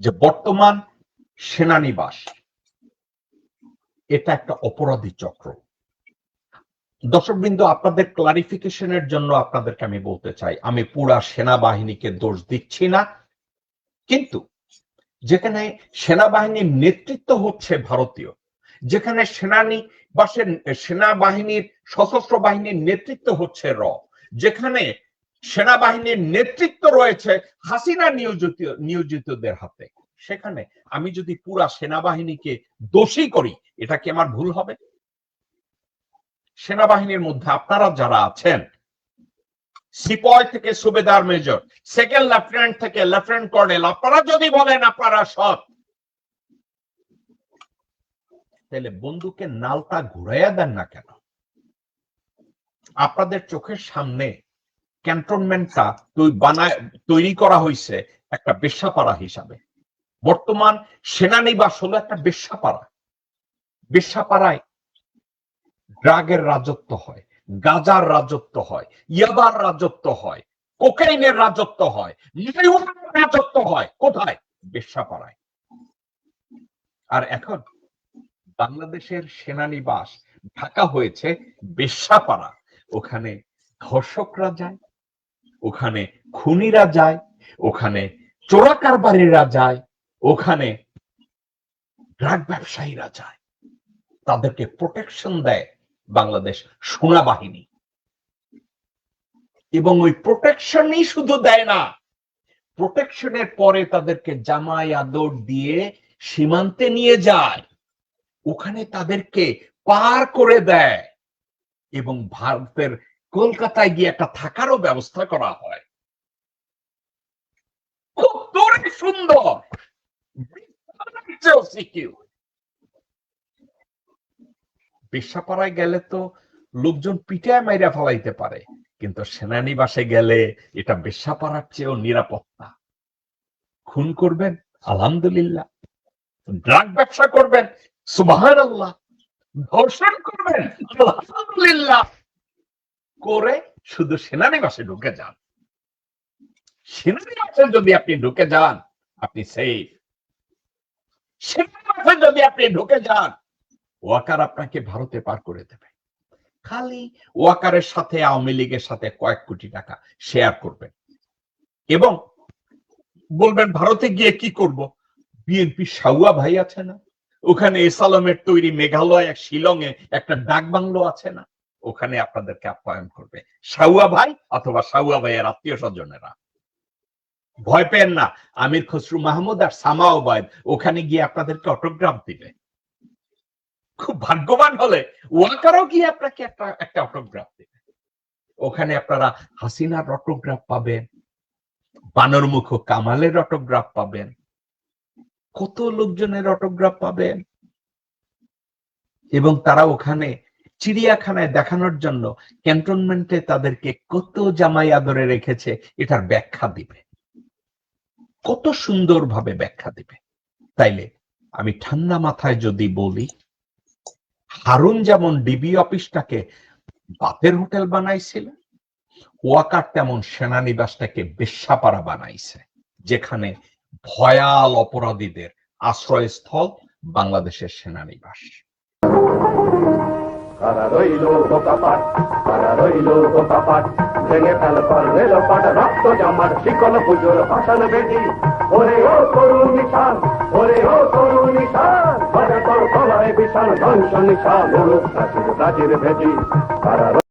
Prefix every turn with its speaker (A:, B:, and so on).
A: যে বর্তমান সেনানিবাস, এটা একটা অপরাধী চক্র। দর্শকবৃন্দ, আপনাদের ক্লারিফিকেশনের জন্য আপনাদেরকে আমি বলতে চাই, আমি পুরা সেনাবাহিনীকে দোষ দিচ্ছি না, কিন্তু যেখানে সেনাবাহিনীর নেতৃত্ব হচ্ছে ভারতীয়, যেখানে সেনানী বাসের সেনাবাহিনীর, সশস্ত্র বাহিনীর নেতৃত্ব হচ্ছে র, যেখানে সেনাবাহিনীর নেতৃত্ব রয়েছে হাসিনা নিয়োজিত, নিয়োজিতদের হাতে। সেখানে আমি যদি পুরা সেনাবাহিনীকে দোষী করি, এটা কি আমার ভুল হবে? সেনাবাহিনীর মধ্যে আপনারা যারা আছেন, সিপয় থেকে সুবেদার মেজর, সেকেন্ড লেফটেন্যান্ট থেকে লেফটেন্যান্ট কর্নেল, আপনারা যদি বলেন আপনারা সৎ, তাহলে বন্ধুকে নালটা ঘুরাইয়া দেন না কেন? আপনাদের চোখের সামনে ক্যান্টনমেন্টটা বানায়, তৈরি করা হয়েছে একটা বেশ্যাপাড়া হিসাবে। বর্তমান সেনানিবাস হলো একটা বেশ্যাপাড়া। বেশ্যাপাড়ায় ড্রাগের রাজত্ব হয়, গাজার রাজত্ব হয়, ইয়াবার রাজত্ব হয়, কোকাইনের রাজত্ব হয় রাজত্ব হয়। কোথায়? বেশ্যাপাড়ায়। আর এখন বাংলাদেশের সেনানিবাস ঢাকা হয়েছে বেশ্যাপাড়া। ওখানে ধর্ষকরা যায় ওখানে খুনিরা যায়, ওখানে চোরাকারবারীরা যায়, ওখানে ড্রাগ ব্যবসায়ীরা যায়। তাদেরকে প্রোটেকশন দেয় বাংলাদেশ সেনাবাহিনী। এবং ওই প্রোটেকশনই শুধু দেয় না প্রোটেকশনের পরে তাদেরকে জামাই আদর দিয়ে সীমান্তে নিয়ে যায়। ওখানে তাদেরকে পার করে দেয় এবং ভারতের কলকাতায় গিয়ে একটা থাকারও ব্যবস্থা করা হয়। খুব দূরে সুন্দর। বেশ্যাপাড়ায় গেলে তো লোকজন পিটায় মাইরা ফেলাইতে পারে, কিন্তু সেনানিবাসে গেলে এটা বেশ্যাপাড়ার চেয়েও নিরাপত্তা। খুন করবেন, আলহামদুলিল্লাহ। ড্রাগ ব্যবসা করবেন সুবাহান আল্লাহ ধর্ষণ করবেন, আলহামদুলিল্লাহ। করে শুধু সেনানিবাসে ঢুকে যান। সেনানিবাসে যদি আপনি ঢুকে যান, আপনি সেফ সেনানিবাসে যদি আপনি ঢুকে যান, ওয়াকার আপনাকে ভারতে পার করে দেবে। খালি ওয়াকারের সাথে, আওয়ামী লীগের সাথে কয়েক কোটি টাকা শেয়ার করবেন। এবং বলবেন, ভারতে গিয়ে কি করব? বিএনপি সাউয়া ভাই আছে না? ওখানে এসালমের তৈরি মেঘালয় এক শিলংয়ে একটা ডাক বাংলো আছে না? ওখানে আপনাদেরকে আপ্যায়ন করবে। সাউয়া ভাই অথবা সাউয়া ভাইয়ের আত্মীয় স্বজনেরা। ভয় পেন না, আমির খসরু মাহমুদ আর সামা ওবায়দ ওখানে গিয়ে আপনাদেরকে অটোগ্রাফ দিবে। খুব ভাগ্যবান হলে ওয়াকারও গিয়ে আপনাকে একটা একটা অটোগ্রাফ দিবে। ওখানে আপনারা হাসিনার অটোগ্রাফ পাবেন, বানরমুখ কামালের অটোগ্রাফ পাবেন, কত লোকজনের অটোগ্রাফ পাবেন। এবং তারা ওখানে চিড়িয়াখানায় দেখানোর জন্য ক্যান্টনমেন্টে তাদেরকে কত জামাই আদরে রেখেছে, এটার ব্যাখ্যা দিবে। কত সুন্দরভাবে ব্যাখ্যা দিবে। তাইলে আমি ঠান্ডা মাথায় যদি বলি, হারুন যেমন ডিবি অফিসটাকে বাপের হোটেল বানাইছিল, ওয়াকার তেমন সেনানিবাসটাকে বেশ্যাপাড়া বানাইছে, যেখানে ভয়াল অপরাধীদের আশ্রয়স্থল বাংলাদেশের সেনানিবাস।
B: কারা রইল বোকাপাট কারা রইল বোকাপাট ভেঙে ফেল পারবেল পাট রক্ত জামার শিকল পুজোর ভাষণ বেটি। ওরে ও ধ্বংস নিশান প্রাচীর ভেটি